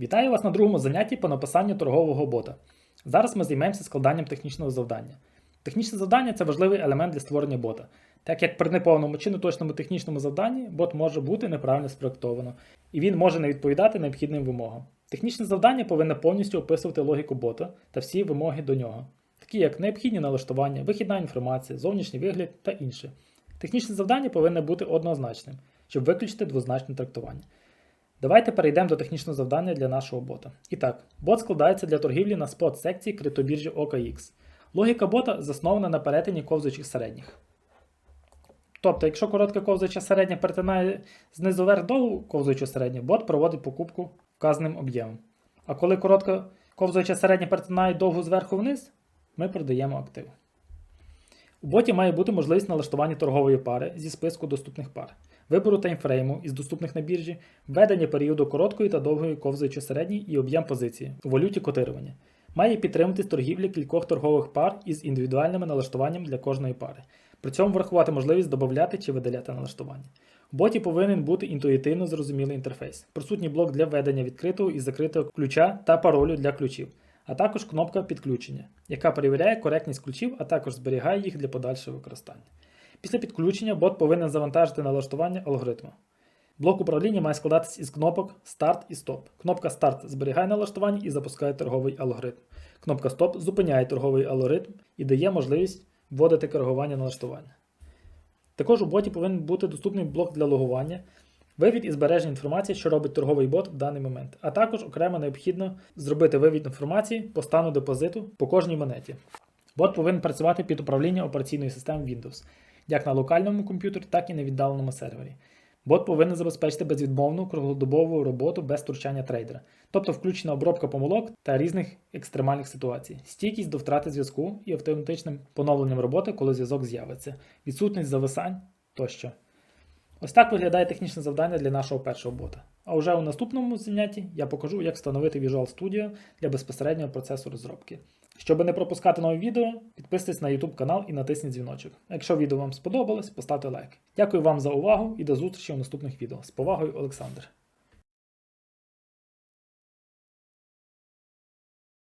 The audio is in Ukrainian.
Вітаю вас на другому занятті по написанню торгового бота. Зараз ми займемося складанням технічного завдання. Технічне завдання це важливий елемент для створення бота, так як при неповному чи неточному технічному завданні бот може бути неправильно спроектовано, і він може не відповідати необхідним вимогам. Технічне завдання повинне повністю описувати логіку бота та всі вимоги до нього, такі як необхідні налаштування, вихідна інформація, зовнішній вигляд та інше. Технічне завдання повинне бути однозначним, щоб виключити двозначне трактування. Давайте перейдемо до технічного завдання для нашого бота. І так, бот складається для торгівлі на спот секції криптобіржі OKX. Логіка бота заснована на перетині ковзучих середніх. Тобто, якщо коротка ковзуюча середня перетинає знизу вверх довгу ковзуючу середню, бот проводить покупку вказаним об'ємом. А коли коротка ковзуюча середня перетинає довгу зверху вниз, ми продаємо актив. У боті має бути можливість налаштування торгової пари зі списку доступних пар, вибору таймфрейму із доступних на біржі, введення періоду короткої та довгої ковзуючої середньої і об'єм позиції у валюті котирування. Має підтримувати торгівлі кількох торгових пар із індивідуальними налаштуванням для кожної пари. При цьому врахувати можливість додати чи видаляти налаштування. У боті повинен бути інтуїтивно зрозумілий інтерфейс, присутній блок для введення відкритого і закритого ключа та паролю для ключів, а також кнопка підключення, яка перевіряє коректність ключів, а також зберігає їх для подальшого використання. Після підключення бот повинен завантажити налаштування алгоритму. Блок управління має складатись із кнопок Старт і Стоп. Кнопка Старт зберігає налаштування і запускає торговий алгоритм. Кнопка Стоп зупиняє торговий алгоритм і дає можливість вводити коригування налаштування. Також у боті повинен бути доступний блок для логування, вивід і збереження інформації, що робить торговий бот в даний момент, а також окремо необхідно зробити вивід інформації по стану депозиту по кожній монеті. Бот повинен працювати під управлінням операційної системи Windows, як на локальному комп'ютері, так і на віддаленому сервері. Бот повинен забезпечити безвідмовну круглодобову роботу без втручання трейдера, тобто включена обробка помилок та різних екстремальних ситуацій, стійкість до втрати зв'язку і автоматичним поновленням роботи, коли зв'язок з'явиться, відсутність зависань тощо. Ось так виглядає технічне завдання для нашого першого бота. А вже у наступному занятті я покажу, як встановити Visual Studio для безпосереднього процесу розробки. Щоб не пропускати нові відео, підписуйтесь на YouTube канал і натисніть дзвіночок. Якщо відео вам сподобалось, поставте лайк. Дякую вам за увагу і до зустрічі у наступних відео. З повагою, Олександр.